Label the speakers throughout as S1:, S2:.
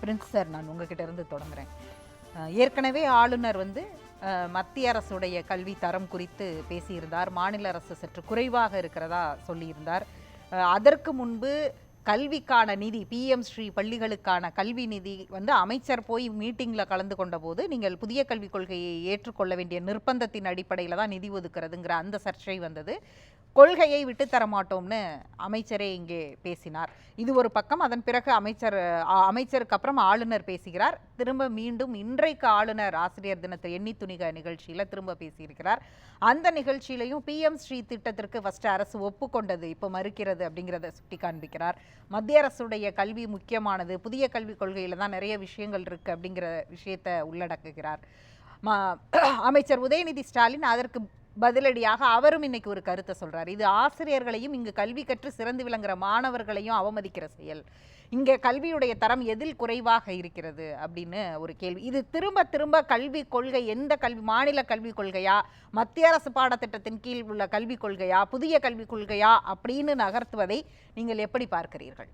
S1: Prince sir நான் உங்ககிட்ட இருந்து தொடங்குறேன். ஏற்கனவே ஆளுநர் வந்து மத்திய அரசுடைய கல்வி தரம் குறித்து பேசியிருந்தார். மாநில அரசு சற்று குறைவாக இருக்கிறதா சொல்லியிருந்தார். அதற்கு முன்பு கல்விக்கான நிதி பிஎம் ஸ்ரீ பள்ளிகளுக்கான கல்வி நிதி வந்து அமைச்சர் போய் மீட்டிங்கில் கலந்து கொண்ட போது நீங்கள் புதிய கல்விக் கொள்கையை ஏற்றுக்கொள்ள வேண்டிய நிர்பந்தத்தின் அடிப்படையில் தான் நிதி ஒதுக்கிறதுங்கிற அந்த சர்ச்சை வந்தது. கொள்கையை விட்டு தரமாட்டோம்னு அமைச்சரே இங்கே பேசினார். இது ஒரு பக்கம் அதன் பிறகு அமைச்சர் அமைச்சருக்கு அப்புறம் ஆளுநர் பேசுகிறார். திரும்ப மீண்டும் இன்றைக்கு ஆளுநர் ஆசிரியர் தினத்தை எண்ணி துணிக நிகழ்ச்சியில் திரும்ப பேசியிருக்கிறார். அந்த நிகழ்ச்சியிலையும் பிஎம் ஸ்ரீ திட்டத்திற்கு ஃபஸ்ட்டு அரசு ஒப்புக்கொண்டது இப்போ மறுக்கிறது அப்படிங்கிறத சுட்டி காண்பிக்கிறார் மத்திய அரசுடைய கல்வி முக்கியமானது. புதிய கல்விக் கொள்கையில் தான் நிறைய விஷயங்கள் இருக்கு அப்படிங்கிற விஷயத்தை உள்ளடக்குகிறார். அமைச்சர் உதயநிதி ஸ்டாலின் அதற்கு பதிலடியாக அவரும் இன்னைக்கு ஒரு கருத்தை சொல்றாரு. இது ஆசிரியர்களையும் இங்கு கல்வி கற்று சிறந்து விளங்குற மாணவர்களையும் அவமதிக்கிற செயல். இங்கே கல்வியுடைய தரம் எதில் குறைவாக இருக்கிறது அப்படின்னு ஒரு கேள்வி. இது திரும்ப திரும்ப கல்வி கொள்கை எந்த கல்வி மாநில கல்விக் கொள்கையா மத்திய அரசு பாடத்திட்டத்தின் கீழ் உள்ள கல்விக் கொள்கையா புதிய கல்விக் கொள்கையா அப்படின்னு நகர்த்துவதை நீங்கள் எப்படி பார்க்கிறீர்கள்?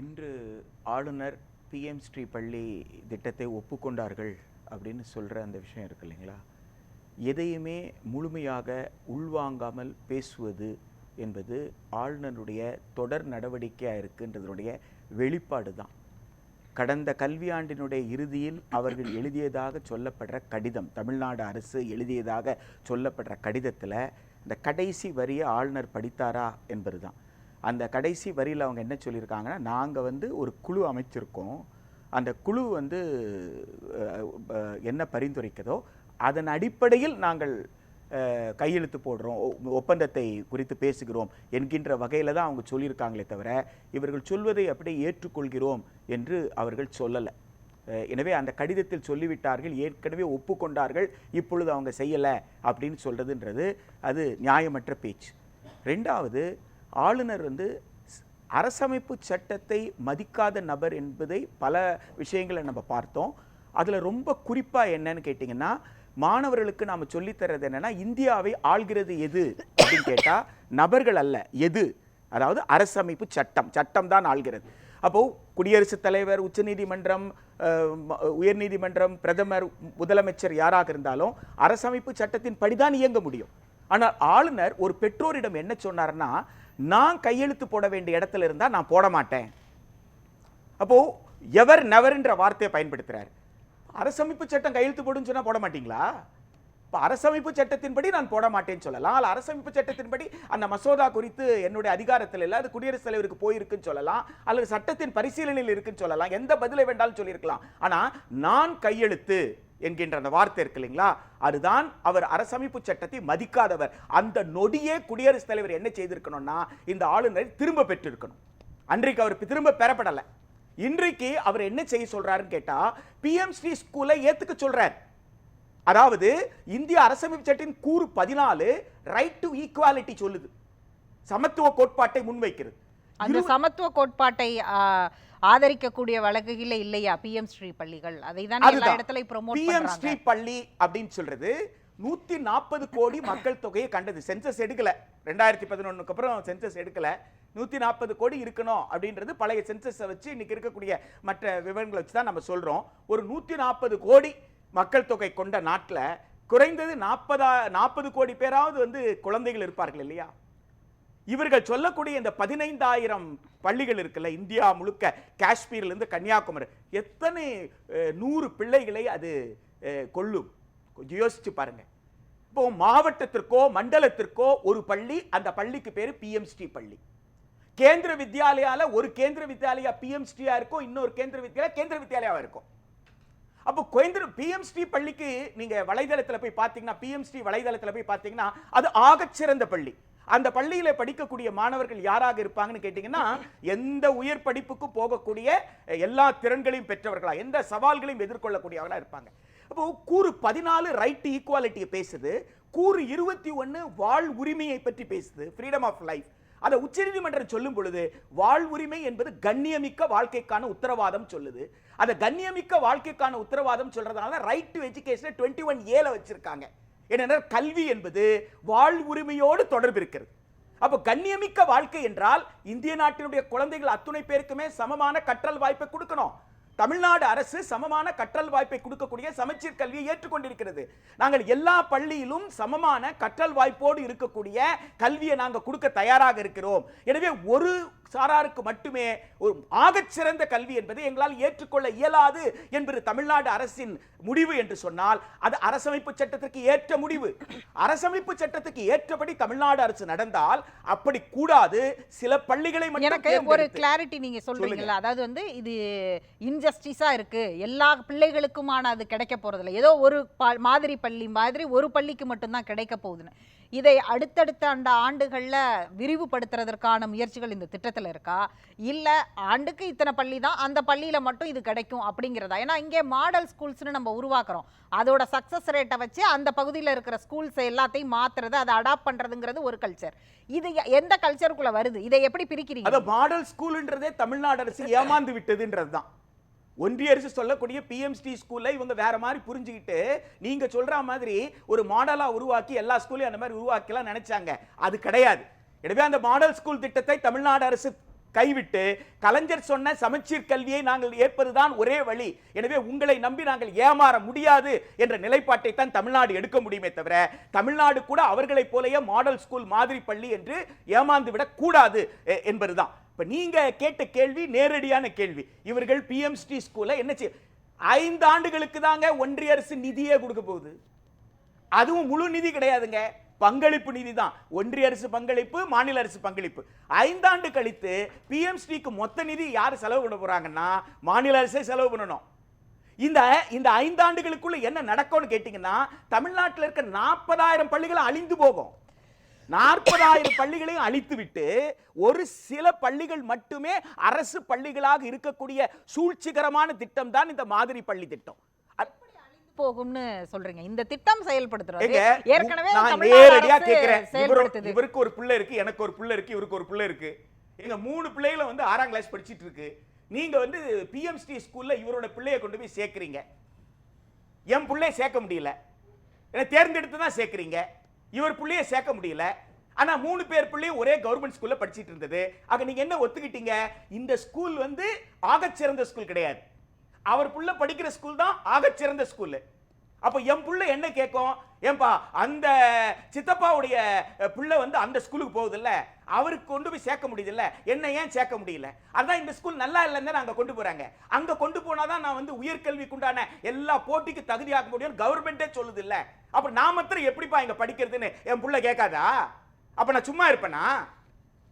S2: இன்று ஆளுநர் பிஎம் ஸ்ரீ பள்ளி திட்டத்தை ஒப்புக்கொண்டார்கள் அப்படின்னு சொல்கிற அந்த விஷயம் இருக்கு இல்லைங்களா? எதையுமே முழுமையாக உள்வாங்காமல் பேசுவது என்பது ஆளுநருடைய தொடர் நடவடிக்கையாக இருக்குன்றதனுடைய வெளிப்பாடு தான். கடந்த கல்வியாண்டினுடைய இறுதியில் அவர்கள் எழுதியதாக சொல்லப்படுற கடிதம் தமிழ்நாடு அரசு எழுதியதாக சொல்லப்படுற கடிதத்தில் இந்த கடைசி வரியை ஆளுநர் படித்தாரா என்பது தான். அந்த கடைசி வரியில் அவங்க என்ன சொல்லியிருக்காங்கன்னா நாங்கள் வந்து ஒரு குழு அமைச்சிருக்கோம். அந்த குழு வந்து என்ன பரிந்துரைக்கதோ அதன் அடிப்படையில் நாங்கள் கையெழுத்து போடுறோம். ஒ- ஒப்பந்தத்தை குறித்து பேசுகிறோம் என்கின்ற வகையில் தான் அவங்க சொல்லியிருக்காங்களே தவிர இவர்கள் சொல்வதை அப்படியே ஏற்றுக்கொள்கிறோம் என்று அவர்கள் சொல்லலை. எனவே அந்த கடிதத்தில் சொல்லிவிட்டார்கள் ஏற்கனவே ஒப்புக்கொண்டார்கள் இப்பொழுது அவங்க செய்யலை அப்படின்னு சொல்கிறதுன்றது அது நியாயமற்ற பேச்சு. ரெண்டாவது ஆளுநர் வந்து ஸ்- அரசமைப்பு சட்டத்தை மதிக்காத நபர் என்பதை பல விஷயங்களை நம்ம பார்த்தோம். அதில் ரொம்ப குறிப்பாக என்னன்னு கேட்டிங்கன்னா மாணவர்களுக்கு நாம் சொல்லித்தரது என்னென்னா இந்தியாவை ஆள்கிறது எது அப்படின்னு கேட்டால் நபர்கள் அல்ல. எது? அதாவது அரசமைப்பு சட்டம். சட்டம் தான் ஆள்கிறது. அப்போது குடியரசுத் தலைவர் உச்சநீதிமன்றம் உயர்நீதிமன்றம் பிரதமர் முதலமைச்சர் யாராக இருந்தாலும் அரசமைப்பு சட்டத்தின் படிதான் இயங்க முடியும். ஆனால் ஆளுநர் ஒரு பெற்றோரிடம் என்ன சொன்னார்னா நான் கையெழுத்து போட வேண்டிய இடத்துல இருந்தால் நான் போட மாட்டேன். அப்போது எவர் நெவர்ன்ற வார்த்தையை பயன்படுத்துகிறார் அரசமைப்பு சட்டம் கையெழுத்து போடுன்னு சொன்னால் போட மாட்டீங்களா? இப்போ அரசமைப்பு சட்டத்தின்படி நான் போட மாட்டேன்னு சொல்லலாம். அல்ல அரசமைப்பு சட்டத்தின்படி அந்த மசோதா குறித்து என்னுடைய அதிகாரத்தில் இல்லை அது குடியரசுத் தலைவருக்கு போயிருக்குன்னு சொல்லலாம். அல்லது சட்டத்தின் பரிசீலனையில் இருக்குன்னு சொல்லலாம். எந்த பதிலை வேண்டாலும் சொல்லியிருக்கலாம். ஆனா நான் கையெழுத்து என்கின்ற அந்த வார்த்தை இருக்கு இல்லைங்களா? அதுதான் அவர் அரசமைப்பு சட்டத்தை மதிக்காதவர். அந்த நொடியே குடியரசுத் தலைவர் என்ன செய்திருக்கணும்னா இந்த ஆளுநரை திரும்ப பெற்றிருக்கணும். அன்றைக்கு அவர் திரும்ப பெறப்படலை. இன்றைக்கு அவர் என்ன செய்ய சொல்றாருன்னு கேட்டா பிஎம் ஸ்ரீ ஸ்கூலை ஏத்துக்க சொல்றார். அதாவது இந்திய அரசமைப்பு சட்டின் கூறு பதினாலு ரைட் டு ஈக்குவாலிட்டி சொல்லுது. சமத்துவ கோட்பாட்டை முன்வைக்கிறது.
S1: அந்த சமத்துவ கோட்பாட்டை ஆதரிக்கக்கூடிய வழக்குகளே இல்லையா பிஎம் ஸ்ரீ பள்ளிகள்? அதை தான் எல்லா. இடத்துலயும் ப்ரோமோட்
S2: பிஎம் ஸ்ரீ பள்ளி அப்படின்னு சொல்றது நூத்தி நாற்பது கோடி மக்கள் தொகையை கண்டது. சென்சஸ் எடுக்கல. ரெண்டாயிரத்தி பதினொன்னுக்கு அப்புறம் சென்சஸ் எடுக்கல. நூத்தி நாற்பது கோடி இருக்கணும் அப்படின்றது பழைய சென்சஸை வச்சு இன்னைக்கு இருக்கக்கூடிய மற்ற விவரங்களை வச்சு தான் நம்ம சொல்றோம். ஒரு நூத்தி நாற்பது கோடி மக்கள் தொகை கொண்ட நாட்டில் குறைந்தது நாற்பதா நாற்பது கோடி பேராவது வந்து குழந்தைகள் இருப்பார்கள் இல்லையா? இவர்கள் சொல்லக்கூடிய இந்த பதினைந்தாயிரம் பள்ளிகள் இருக்குல்ல இந்தியா முழுக்க காஷ்மீர்லேருந்து கன்னியாகுமரி எத்தனை நூறு பிள்ளைகளை அது கொள்ளும் கொஞ்சம் யோசிச்சு பாருங்க. இப்போ மாவட்டத்திற்கோ மண்டலத்திற்கோ ஒரு பள்ளி அந்த பள்ளிக்கு பேர் பிஎம்ஸ்டி பள்ளி. கேந்திர வித்யாலயால ஒரு கேந்திர வித்யாலயா பிஎம்ஸ்டியா இருக்கும் இன்னொரு கேந்திர வித்யாலயா கேந்திர வித்யாலயாவா இருக்கும் அப்போ கேந்திர பிஎம்ஸ்டி பள்ளிக்கு நீங்க வலைதளத்தில் போய் பார்த்தீங்கன்னா பிஎம்ஸ்டி வலைதளத்தில் போய் பார்த்தீங்கன்னா அது ஆகச்சிறந்த பள்ளி. அந்த பள்ளியில் படிக்கக்கூடிய மாணவர்கள் யாராக இருப்பாங்கன்னு கேட்டிங்கன்னா எந்த உயர் படிப்புக்கும் போகக்கூடிய எல்லா திறன்களையும் பெற்றவர்களா எந்த சவால்களையும் எதிர்கொள்ளக்கூடியவர்களாக இருப்பாங்க. அப்போ கூறு பதினாலு ரைட் ஈக்குவாலிட்டியை பேசுது. கூறு இருபத்தி ஒன்று வாழ் உரிமையை பற்றி பேசுது ஃப்ரீடம் ஆஃப் லைஃப் அதை உச்சநீதிமன்றம் சொல்லும் பொழுது வாழ்வுரிமை என்பது கண்ணியமிக்க வாழ்க்கைக்கான உத்தரவாதம் சொல்லுது. அதை கண்ணியமிக்க வாழ்க்கைக்கான உத்தரவாதம் சொல்றதுனால right to education twenty one ஏல வச்சிருக்காங்க. ஏனென்றால் கல்வி என்பது வாழ்வுரிமையோடு தொடர்பு இருக்கிறது. அப்போ கண்ணியமிக்க வாழ்க்கை என்றால் இந்திய நாட்டினுடைய குழந்தைகள் அத்துணை பேருக்குமே சமமான கற்றல் வாய்ப்பை கொடுக்கணும். தமிழ்நாடு அரசு சமமான கற்றல் வாய்ப்பை கொடுக்கக்கூடிய சமச்சீர் கல்வியை ஏற்றுக்கொண்டிருக்கிறது. நாங்கள் எல்லா பள்ளியிலும் சமமான கற்றல் வாய்ப்போடு இருக்கக்கூடிய கல்வியை நாங்கள் கொடுக்க தயாராக இருக்கிறோம். எனவே ஒரு சாராருக்கு மட்டுமே ஒரு ஆகச்சிறந்த கல்வி என்பதை எங்களால் ஏற்றுக்கொள்ள இயலாது என்பது தமிழ்நாடு அரசின் முடிவு என்று சொன்னால் அது அரசமைப்பு சட்டத்திற்கு ஏற்ற முடிவு. அரசமைப்பு சட்டத்துக்கு ஏற்றபடி தமிழ்நாடு அரசு நடந்தால் அப்படி கூடாது. சில பள்ளிகளை மட்டும்
S1: எனக்கு ஒரு கிளாரிட்டி நீங்க சொல்றீங்கல்ல அதாவது வந்து இது இன்ஜஸ்டிஸாக இருக்கு. எல்லா பிள்ளைகளுக்குமான அது கிடைக்க போகிறதில்ல ஏதோ ஒரு ப- மாதிரி பள்ளி மாதிரி ஒரு பள்ளிக்கு மட்டும்தான் கிடைக்க போகுதுன்னு. இதை அடுத்தடுத்த அந்த ஆண்டுகளில் விரிவுபடுத்துறதற்கான முயற்சிகள் இந்த திட்டத்தில் இருக்கா? இல்லை ஆண்டுக்கு இத்தனை பள்ளி தான் அந்த பள்ளியில மட்டும் இது கிடைக்கும் அப்படிங்கிறதா? ஏன்னா இங்கே மாடல் ஸ்கூல்ஸ்னு நம்ம உருவாக்குறோம். அதோட சக்ஸஸ் ரேட்டை வச்சு அந்த பகுதியில் இருக்கிற ஸ்கூல்ஸை எல்லாத்தையும் மாத்துறது அதை அடாப்ட் பண்றதுங்கிறது ஒரு கல்ச்சர் இது எந்த கல்ச்சருக்குள்ளே வருது? இதை எப்படி பிரிக்கிறீங்க?
S2: மாடல் ஸ்கூல்ன்றதே தமிழ்நாடு அரசு ஏமாந்து விட்டதுன்றது தான் ஒன்றிய அரசு சொல்லக்கூடிய பிஎம்ஸ்டி ஸ்கூல்ல இவங்க வேற மாதிரி புரிஞ்சுக்கிட்டு நீங்க சொல்ற மாதிரி ஒரு மாடலா உருவாக்கி எல்லா ஸ்கூலையும் அந்த மாதிரி உருவாக்கலாம் நினைச்சாங்க. அது கிடையாது. எனவே அந்த மாடல் ஸ்கூல் திட்டத்தை தமிழ்நாடு அரசு கைவிட்டு கலைஞர் சொன்ன சமச்சீர் கல்வியை நாங்கள் ஏற்பதுதான் ஒரே வழி. எனவே உங்களை நம்பி நாங்கள் ஏமாற முடியாது என்ற நிலைப்பாட்டை தான் தமிழ்நாடு எடுக்க முடியுமே தவிர தமிழ்நாடு கூட அவர்களைப் போலயே மாடல் ஸ்கூல் மாதிரி பள்ளி என்று ஏமாந்து விடக்கூடாது என்பதுதான். இப்போ நீங்கள் கேட்ட கேள்வி நேரடியான கேள்வி. இவர்கள் பிஎம்ஸ்டி ஸ்கூலில் என்ன செய்ய ஐந்து ஆண்டுகளுக்கு தாங்க ஒன்றிய அரசு நிதியே கொடுக்க போகுது. அதுவும் முழு நிதி கிடையாதுங்க. பங்களிப்பு நிதி தான். ஒன்றிய அரசு பங்களிப்பு மாநில அரசு பங்களிப்பு. ஐந்தாண்டு கழித்து பிஎம்ஸ்டிக்கு மொத்த நிதி யார் செலவு பண்ண போகிறாங்கன்னா மாநில அரசே செலவு பண்ணணும். இந்த இந்த ஐந்தாண்டுகளுக்குள்ள என்ன நடக்கும்னு கேட்டிங்கன்னா தமிழ்நாட்டில் இருக்க நாற்பதாயிரம் பள்ளிகள் அழிந்து போகும். நாற்பதாயிரம் பள்ளிகளையும் அழித்து விட்டு ஒரு சில பள்ளிகள் மட்டுமே அரசு பள்ளிகளாக இருக்கக்கூடிய சூழ்ச்சிகரமான திட்டம் தான் இந்த மாதிரி பள்ளி திட்டம்.
S1: போகும்னு சொல்றீங்க. இந்த திட்டம் செயல்படுத்துறது ஏற்கனவே
S2: நான் நேரடியா கேக்குறேன். இவருக்கு ஒரு பிள்ளை இருக்கு எனக்கு ஒரு பிள்ளை இருக்கு இவருக்கு ஒரு பிள்ளை இருக்கு. எங்க மூணு பிள்ளைகளும் வந்து ஆறாம் கிளாஸ் படிச்சிட்டு இருக்கு. நீங்க வந்து பிஎம்ஸ்டி ஸ்கூல்ல இவரோட பிள்ளைய கொண்டு போய் சேர்க்கறீங்க. என் பிள்ளைய சேர்க்க முடியல. ஏன்னா தேர்ந்தெடுத்து தான் சேர்க்கறீங்க. இவர் பிள்ளைய சேர்க்க முடியல. ஆனா மூணு பேர் பிள்ளையும் ஒரே கவர்மெண்ட் ஸ்கூல்ல படிச்சுட்டு இருந்தது. ஆக நீங்க என்ன ஒத்துக்கிட்டீங்க? இந்த ஸ்கூல் வந்து ஆகச்சிறந்த ஸ்கூல் கிடையாது. அவர் புள்ள படிக்கிற ஸ்கூல் தான் ஆகச்சிறந்த ஸ்கூலு அப்போ என் பிள்ளை என்ன கேட்கும் ஏன்பா அந்த சித்தப்பாவுடைய பிள்ளை வந்து அந்த ஸ்கூலுக்கு போகுதில்ல? அவருக்கு கொண்டு போய் சேர்க்க முடியுதுல்ல? என்ன ஏன் சேர்க்க முடியல? அதான் இந்த ஸ்கூல் நல்லா இல்லைன்னு அங்கே கொண்டு போகிறாங்க அங்கே கொண்டு போனாதான் நான் வந்து உயர்கல்விக்கு உண்டான எல்லா போட்டிக்கு தகுதியாக்க முடியும்னு கவர்மெண்ட்டே சொல்லுது இல்லை அப்போ நான் மாத்திரம் எப்படிப்பா இங்கே படிக்கிறதுன்னு என் பிள்ளை கேட்காதா? அப்போ நான் சும்மா இருப்பேனா?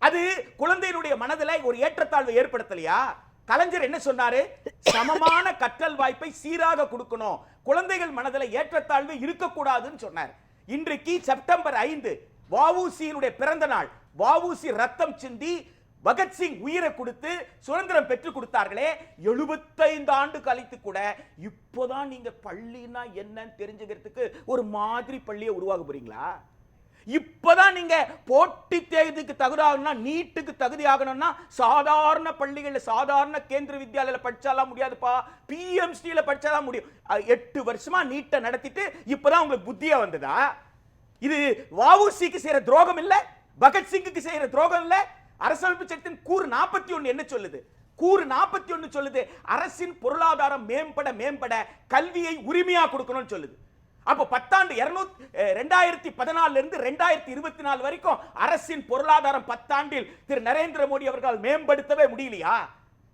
S2: அது குழந்தையினுடைய மனதில் ஒரு ஏற்றத்தாழ்வை ஏற்படுத்தலையா? கலைஞர் என்ன சொன்னாரு? சமமான கற்றல் வாய்ப்பை சீராக கொடுக்கணும். குழந்தைகள் மனதில் ஏற்றத்தாழ்வு இருக்கக்கூடாதுன்னு சொன்னார். இன்றைக்கு செப்டம்பர் ஐந்து வஉசியினுடைய பிறந்த நாள். வஉசி ரத்தம் சிந்தி பகத்சிங் உயிரை கொடுத்து சுதந்திரம் பெற்று கொடுத்தார்களே. 75 ஆண்டு கழித்து கூட இப்போதான் நீங்க பள்ளினா என்னன்னு தெரிஞ்சுக்கிறதுக்கு ஒரு மாதிரி பள்ளியை உருவாக போறீங்களா? இப்பதான் நீங்க போட்டி தேர்வுக்கு தகுதாகணும்னா நீட்டுக்கு தகுதி ஆகணும்னா சாதாரண பள்ளிகளில் சாதாரண கேந்திர வித்யாலயில படிச்சாலாம் முடியாதுப்பா. பிஎம்சியில் படிச்சாதான் முடியும். எட்டு வருஷமா நீட்டை நடத்திட்டு இப்பதான் உங்களுக்கு புத்தியா வந்ததா? இது வஉசிக்கு செய்யற துரோகம் இல்ல பகத்சிங்குக்கு செய்யற துரோகம் இல்ல அரசமைப்பு சட்டத்தின் கூறு நாற்பத்தி ஒன்னு என்ன சொல்லுது? கூறு நாற்பத்தி ஒன்று சொல்லுது அரசின் பொருளாதாரம் மேம்பட மேம்பட கல்வியை உரிமையா கொடுக்கணும்னு சொல்லுது. அப்போ பத்தாண்டு இருநூத்தி ரெண்டாயிரத்தி பதினாலிருந்து ரெண்டாயிரத்தி இருபத்தி நாலு வரைக்கும் அரசின் பொருளாதாரம் பத்தாண்டில் திரு நரேந்திர மோடி அவர்களால் மேம்படுத்தவே முடியலையா?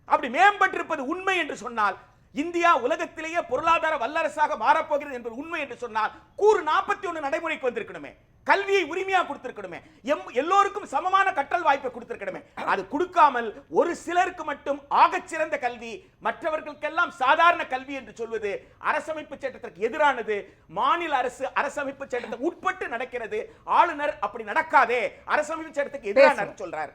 S2: அப்படி மேம்பட்டிருப்பது உண்மை என்று சொன்னால் இந்தியா உலகத்திலேயே பொருளாதார வல்லரசாக மாறப்போகிறது என்பது உண்மை என்று சொன்னால் கூறு நாற்பத்தி ஒன்று நடைமுறைக்கு வந்திருக்கணுமே. கல்வியை உரிமையா கொடுத்திருக்கணுமே. எம் எல்லோருக்கும் சமமான கற்றல் வாய்ப்பை கொடுத்திருக்கணுமே. அது கொடுக்காமல் ஒரு சிலருக்கு மட்டும் ஆகச்சிறந்த கல்வி மற்றவர்களுக்கெல்லாம் சாதாரண கல்வி என்று சொல்வது அரசமைப்பு சட்டத்திற்கு எதிரானது. மாநில அரசு அரசமைப்பு சட்டத்தை உட்பட்டு நடக்கிறது. ஆளுநர் அப்படி நடக்காதே. அரசமைப்பு சட்டத்துக்கு எதிரான சொல்றார்.